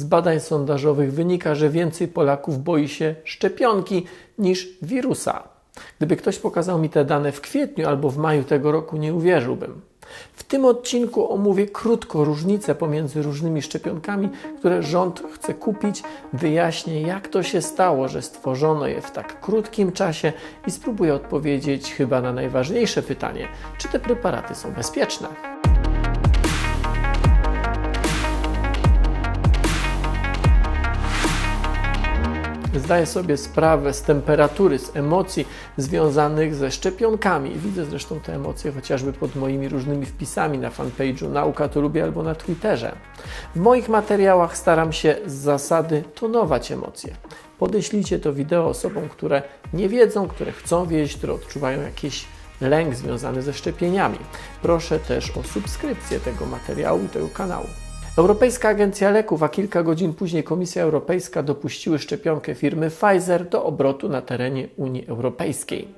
Z badań sondażowych wynika, że więcej Polaków boi się szczepionki niż wirusa. Gdyby ktoś pokazał mi te dane w kwietniu albo w maju tego roku, nie uwierzyłbym. W tym odcinku omówię krótko różnice pomiędzy różnymi szczepionkami, które rząd chce kupić, wyjaśnię, jak to się stało, że stworzono je w tak krótkim czasie i spróbuję odpowiedzieć chyba na najważniejsze pytanie: czy te preparaty są bezpieczne? Zdaję sobie sprawę z temperatury, z emocji związanych ze szczepionkami. Widzę zresztą te emocje chociażby pod moimi różnymi wpisami na fanpage'u Nauka to lubię albo na Twitterze. W moich materiałach staram się z zasady tonować emocje. Podeślijcie to wideo osobom, które nie wiedzą, które chcą wiedzieć, które odczuwają jakiś lęk związany ze szczepieniami. Proszę też o subskrypcję tego materiału i tego kanału. Europejska Agencja Leków, a kilka godzin później Komisja Europejska dopuściły szczepionkę firmy Pfizer do obrotu na terenie Unii Europejskiej.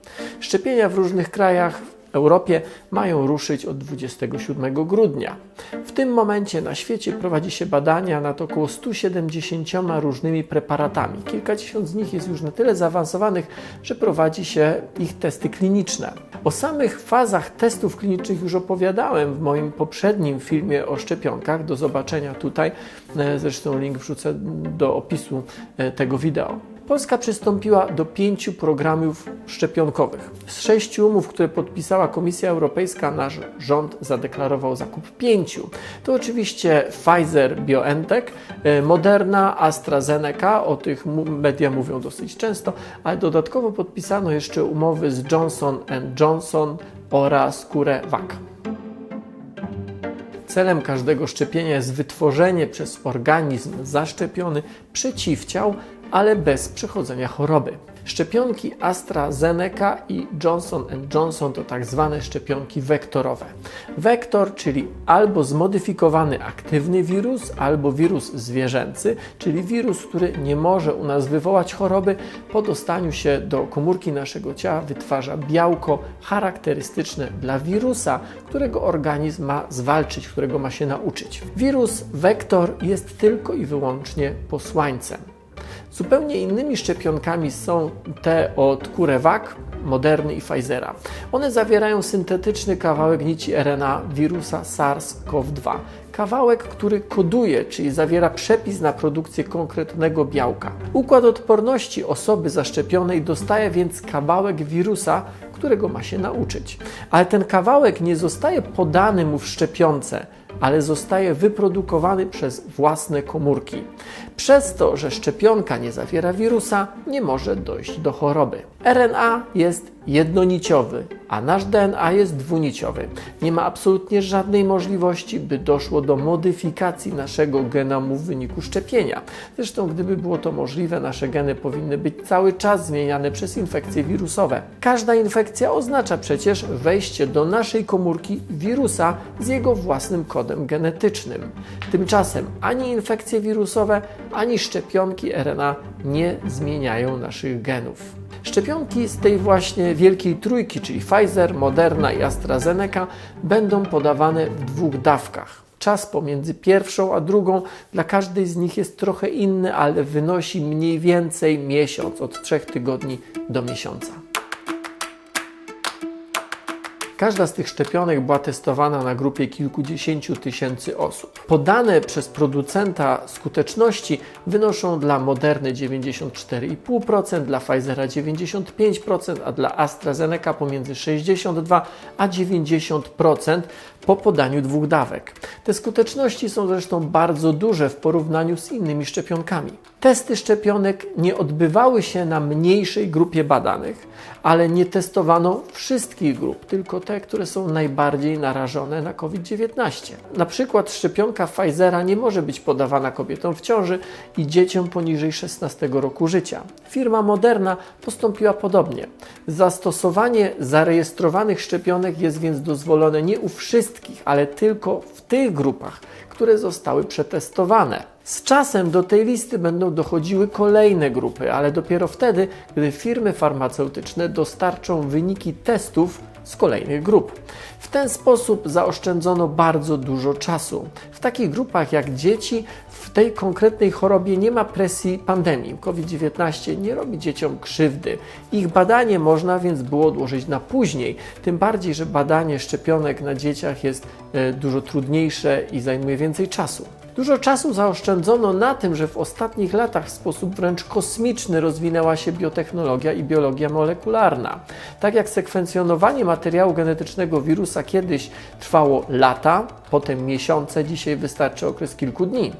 Szczepienia w różnych krajach Europie mają ruszyć od 27 grudnia. W tym momencie na świecie prowadzi się badania nad około 170 różnymi preparatami. Kilkadziesiąt z nich jest już na tyle zaawansowanych, że prowadzi się ich testy kliniczne. O samych fazach testów klinicznych już opowiadałem w moim poprzednim filmie o szczepionkach. Do zobaczenia tutaj. E, Zresztą link wrzucę do opisu e, tego wideo. Polska przystąpiła do pięciu programów szczepionkowych. Z sześciu umów, które podpisała Komisja Europejska, nasz rząd zadeklarował zakup pięciu. To oczywiście Pfizer BioNTech, e, Moderna, AstraZeneca, o tych media mówią dosyć często, ale dodatkowo podpisano jeszcze umowy z Johnson Johnson oraz CureVac. Celem każdego szczepienia jest wytworzenie przez organizm zaszczepiony przeciwciał, ale bez przechodzenia choroby. Szczepionki AstraZeneca i Johnson Johnson to tak zwane szczepionki wektorowe. Wektor, czyli albo zmodyfikowany aktywny wirus, albo wirus zwierzęcy, czyli wirus, który nie może u nas wywołać choroby, po dostaniu się do komórki naszego ciała wytwarza białko charakterystyczne dla wirusa, którego organizm ma zwalczyć, którego ma się nauczyć. Wirus wektor jest tylko i wyłącznie posłańcem. Zupełnie innymi szczepionkami są te od CureVac, Moderny i Pfizera. One zawierają syntetyczny kawałek nici RNA wirusa SARS-CoV-2. Kawałek, który koduje, czyli zawiera przepis na produkcję konkretnego białka. Układ odporności osoby zaszczepionej dostaje więc kawałek wirusa, którego ma się nauczyć. Ale ten kawałek nie zostaje podany mu w szczepionce, ale zostaje wyprodukowany przez własne komórki. Przez to, że szczepionka nie zawiera wirusa, nie może dojść do choroby. RNA jest jednoniciowy, a nasz DNA jest dwuniciowy. Nie ma absolutnie żadnej możliwości, by doszło do modyfikacji naszego genomu w wyniku szczepienia. Zresztą, gdyby było to możliwe, nasze geny powinny być cały czas zmieniane przez infekcje wirusowe. Każda infekcja oznacza przecież wejście do naszej komórki wirusa z jego własnym kodem genetycznym. Tymczasem ani infekcje wirusowe, ani szczepionki RNA nie zmieniają naszych genów. Szczepionki z tej właśnie wielkiej trójki, czyli Pfizer, Moderna i AstraZeneca, będą podawane w dwóch dawkach. Czas pomiędzy pierwszą a drugą dla każdej z nich jest trochę inny, ale wynosi mniej więcej miesiąc, od trzech tygodni do miesiąca. Każda z tych szczepionek była testowana na grupie kilkudziesięciu tysięcy osób. Podane przez producenta skuteczności wynoszą dla Moderny 94,5%, dla Pfizera 95%, a dla AstraZeneca pomiędzy 62 a 90% po podaniu dwóch dawek. Te skuteczności są zresztą bardzo duże w porównaniu z innymi szczepionkami. Testy szczepionek nie odbywały się na mniejszej grupie badanych, ale nie testowano wszystkich grup, tylko te, które są najbardziej narażone na COVID-19. Na przykład szczepionka Pfizera nie może być podawana kobietom w ciąży i dzieciom poniżej 16 roku życia. Firma Moderna postąpiła podobnie. Zastosowanie zarejestrowanych szczepionek jest więc dozwolone nie u wszystkich, ale tylko w tych grupach, które zostały przetestowane. Z czasem do tej listy będą dochodziły kolejne grupy, ale dopiero wtedy, gdy firmy farmaceutyczne dostarczą wyniki testów z kolejnych grup. W ten sposób zaoszczędzono bardzo dużo czasu. W takich grupach jak dzieci w tej konkretnej chorobie nie ma presji pandemii. COVID-19 nie robi dzieciom krzywdy. Ich badanie można więc było odłożyć na później, tym bardziej, że badanie szczepionek na dzieciach jest e, dużo trudniejsze i zajmuje więcej czasu. Dużo czasu zaoszczędzono na tym, że w ostatnich latach w sposób wręcz kosmiczny rozwinęła się biotechnologia i biologia molekularna. Tak jak sekwencjonowanie materiału genetycznego wirusa kiedyś trwało lata, potem miesiące, dzisiaj wystarczy okres kilku dni.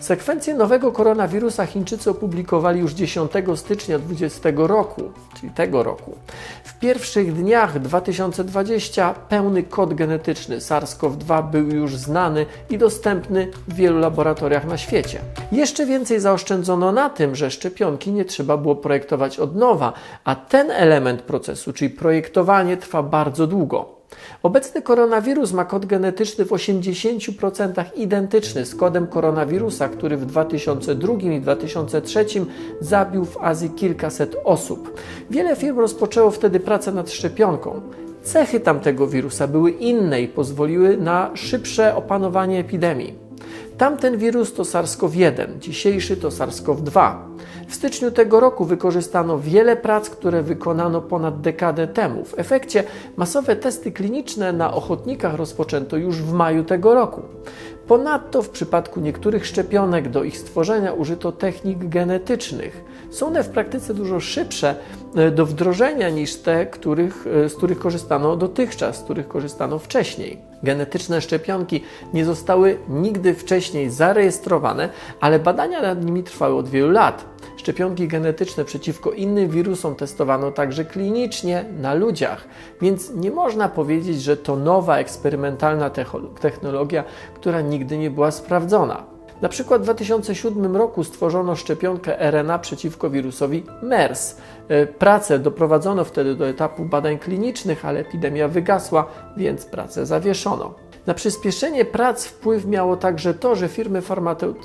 Sekwencję nowego koronawirusa Chińczycy opublikowali już 10 stycznia 2020 roku, czyli tego roku. W pierwszych dniach 2020 pełny kod genetyczny SARS-CoV-2 był już znany i dostępny w wielu laboratoriach na świecie. Jeszcze więcej zaoszczędzono na tym, że szczepionki nie trzeba było projektować od nowa, a ten element procesu, czyli projektowanie, trwa bardzo długo. Obecny koronawirus ma kod genetyczny w 80% identyczny z kodem koronawirusa, który w 2002 i 2003 zabił w Azji kilkaset osób. Wiele firm rozpoczęło wtedy pracę nad szczepionką. Cechy tamtego wirusa były inne i pozwoliły na szybsze opanowanie epidemii. Tamten wirus to SARS-CoV-1, dzisiejszy to SARS-CoV-2. W styczniu tego roku wykorzystano wiele prac, które wykonano ponad dekadę temu. W efekcie masowe testy kliniczne na ochotnikach rozpoczęto już w maju tego roku. Ponadto w przypadku niektórych szczepionek do ich stworzenia użyto technik genetycznych. Są one w praktyce dużo szybsze e, do wdrożenia niż te, których, e, z których korzystano dotychczas, z których korzystano wcześniej. Genetyczne szczepionki nie zostały nigdy wcześniej zarejestrowane, ale badania nad nimi trwały od wielu lat. Szczepionki genetyczne przeciwko innym wirusom testowano także klinicznie na ludziach, więc nie można powiedzieć, że to nowa eksperymentalna technologia, która nigdy nie była sprawdzona. Na przykład w 2007 roku stworzono szczepionkę RNA przeciwko wirusowi MERS. E, pracę doprowadzono wtedy do etapu badań klinicznych, ale epidemia wygasła, więc pracę zawieszono. Na przyspieszenie prac wpływ miało także to, że firmy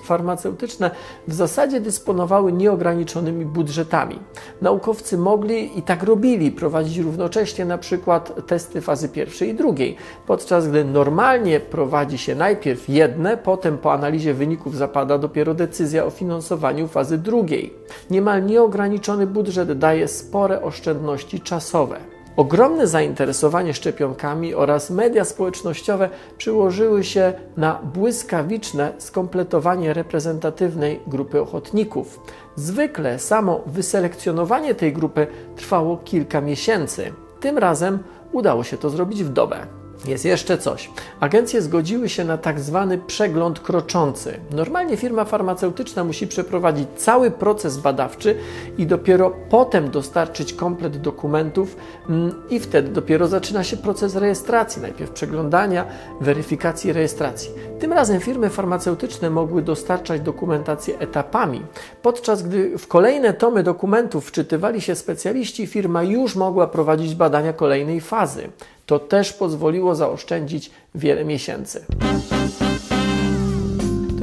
farmaceutyczne w zasadzie dysponowały nieograniczonymi budżetami. Naukowcy mogli i tak robili prowadzić równocześnie na przykład testy fazy pierwszej i drugiej, podczas gdy normalnie prowadzi się najpierw jedne, potem po analizie wyników zapada dopiero decyzja o finansowaniu fazy drugiej. Niemal nieograniczony budżet daje spore oszczędności czasowe. Ogromne zainteresowanie szczepionkami oraz media społecznościowe przyłożyły się na błyskawiczne skompletowanie reprezentatywnej grupy ochotników. Zwykle samo wyselekcjonowanie tej grupy trwało kilka miesięcy. Tym razem udało się to zrobić w dobę. Jest jeszcze coś. Agencje zgodziły się na tak zwany przegląd kroczący. Normalnie firma farmaceutyczna musi przeprowadzić cały proces badawczy i dopiero potem dostarczyć komplet dokumentów mm, i wtedy dopiero zaczyna się proces rejestracji, najpierw przeglądania, weryfikacji rejestracji. Tym razem firmy farmaceutyczne mogły dostarczać dokumentację etapami, podczas gdy w kolejne tomy dokumentów wczytywali się specjaliści, firma już mogła prowadzić badania kolejnej fazy. To też pozwoliło zaoszczędzić wiele miesięcy.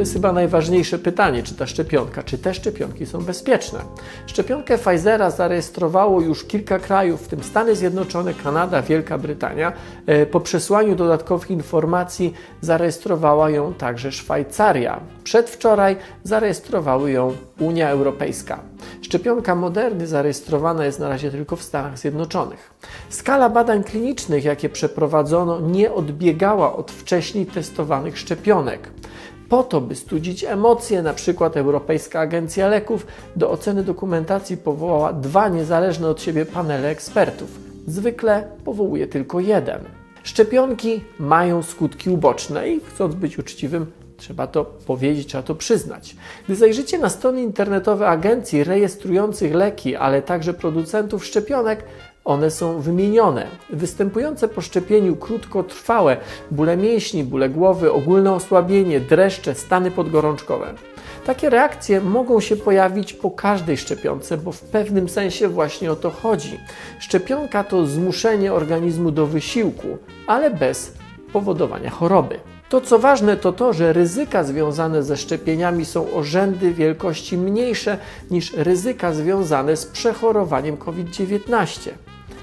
To jest chyba najważniejsze pytanie, czy ta szczepionka, czy te szczepionki są bezpieczne. Szczepionkę Pfizera zarejestrowało już kilka krajów, w tym Stany Zjednoczone, Kanada, Wielka Brytania. E, po przesłaniu dodatkowych informacji zarejestrowała ją także Szwajcaria. Przedwczoraj zarejestrowały ją Unia Europejska. Szczepionka Moderny zarejestrowana jest na razie tylko w Stanach Zjednoczonych. Skala badań klinicznych, jakie przeprowadzono, nie odbiegała od wcześniej testowanych szczepionek. Po to, by studzić emocje, na przykład Europejska Agencja Leków do oceny dokumentacji powołała dwa niezależne od siebie panele ekspertów. Zwykle powołuje tylko jeden. Szczepionki mają skutki uboczne i chcąc być uczciwym, Trzeba to powiedzieć, trzeba to przyznać. Gdy zajrzycie na strony internetowe agencji rejestrujących leki, ale także producentów szczepionek, one są wymienione. Występujące po szczepieniu krótkotrwałe bóle mięśni, bóle głowy, ogólne osłabienie, dreszcze, stany podgorączkowe. Takie reakcje mogą się pojawić po każdej szczepionce, bo w pewnym sensie właśnie o to chodzi. Szczepionka to zmuszenie organizmu do wysiłku, ale bez powodowania choroby. To co ważne to to, że ryzyka związane ze szczepieniami są o rzędy wielkości mniejsze niż ryzyka związane z przechorowaniem COVID-19.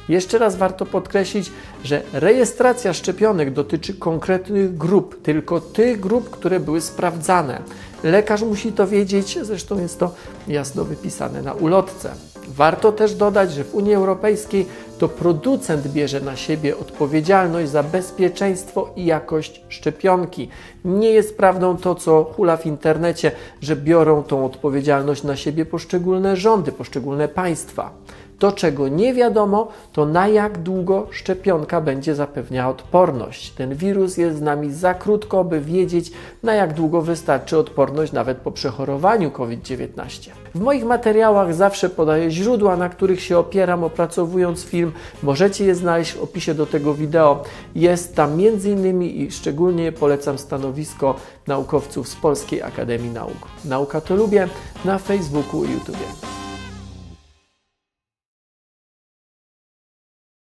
Jeszcze raz warto podkreślić, że rejestracja szczepionek dotyczy konkretnych grup, tylko tych grup, które były sprawdzane. Lekarz musi to wiedzieć, zresztą jest to jasno wypisane na ulotce. Warto też dodać, że w Unii Europejskiej to producent bierze na siebie odpowiedzialność za bezpieczeństwo i jakość szczepionki. Nie jest prawdą to, co hula w internecie, że biorą tą odpowiedzialność na siebie poszczególne rządy, poszczególne państwa. To, czego nie wiadomo, to na jak długo szczepionka będzie zapewniała odporność. Ten wirus jest z nami za krótko, by wiedzieć, na jak długo wystarczy odporność nawet po przechorowaniu COVID-19. W moich materiałach zawsze podaję źródła, na których się opieram, opracowując film. Możecie je znaleźć w opisie do tego wideo. Jest tam m.in. i szczególnie polecam stanowisko naukowców z Polskiej Akademii Nauk. Nauka to lubię na Facebooku i YouTube.